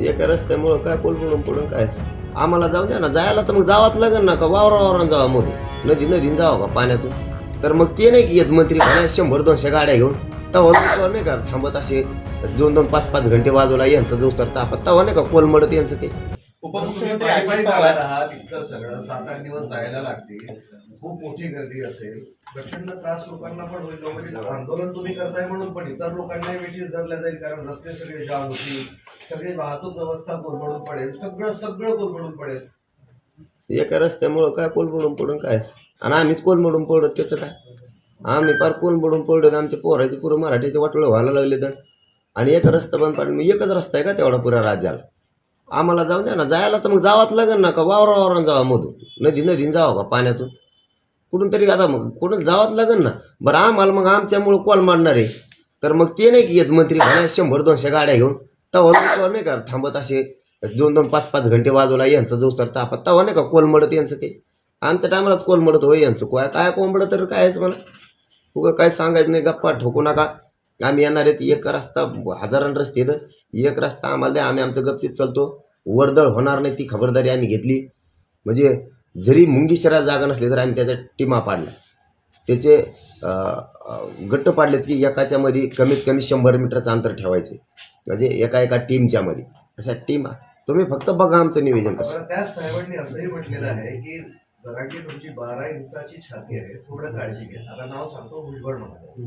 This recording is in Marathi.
एका रस्त्यामुळं काय पोल पडून पडून काय? आम्हाला जाऊ द्या ना जायला तर मग जावाच लागेल ना का? वावरा वावरान जावा मग नदी नदीन जावा का पाण्यातून? तर मग ते नाही की येत मंत्री शंभर दोनशे गाड्या घेऊन. तवा नाही का थांबत असे दोन दोन पाच पाच घंटे बाजूला यांचा जो तर तापत. तवा नाही का कोलमडत यांचं ते. उपमुख्यमंत्री अजित पवार आहात इतकं सगळं. सात आठ दिवस जायला लागतील. खूप मोठी गर्दी असेल. प्रचंड त्रास लोकांना पण होईल. आंदोलन तुम्ही करताय म्हणून पण इतर लोकांनाही वेठी धरल्या जाईल कारण रस्ते सगळे जाम होतील. सगळी वाहतूक व्यवस्था कोलमडून पडेल. सगळं सगळं कोलमडून पडेल. एका रस्त्यामुळं काय कोल पडून पडून काय? आणि आम्हीच कोल मोडून पडत त्याचं काय? आम्ही फार कोल मोडून पडलो आमच्या पोराचे पुरं मराठीचे वाटोळं व्हायला लागले तर आणि एक रस्ता बंद पाडून मग एकच रस्ता आहे का तेवढा पुऱ्या राज्याला? आम्हाला जाऊ द्या ना जायला तर मग जावाच लागेल ना का? वावरा वावरान जावा मधून. नदी नदीन जावा का पाण्यातून? कुठून तरी आता मग कुठून जावाच लागेल ना? बरं आम्हाला मग आमच्यामुळं कॉल मारणार आहे? तर मग ते नाही की येत मंत्री म्हणा शंभर दोनशे गाड्या घेऊन तवा नाही का थांबत असे दोन दोन पाच पाच घंटे वाजवला यांचं जो तर तापत. तवा नाही का कोल मडत यांचं ते? आमच्या टायमालाच कोल मडत होय यांचं. काय काय कोंबडं तर कायच मला उगं काय सांगायचं नाही गप्पा ठोकू नका. आम्ही येणार आहेत एक रस्ता हजारान रस्ते आहेत. एक रस्ता आम्हाला द्या आम्ही आमचं गपचिप चालतो. वर्दळ होणार नाही ती खबरदारी आम्ही घेतली. म्हणजे जरी मुंगी शहरात जागा नसली तर आम्ही त्याच्या टीमा पाडल्या त्याचे गट्ट पाडलेत की एकाच्या मध्ये कमीत कमी शंभर मीटरचं अंतर ठेवायचे. म्हणजे एका एका टीमच्या मध्ये अशा टीम. तुम्ही फक्त बघा आमचं नियोजन कसं. साहेबांनी असंही म्हटलेलं आहे की जरा की तुमची बारा इंचाची छाती आहे थोडं काळजी घ्या. आता नाव सांगतो भुजबळ महाराज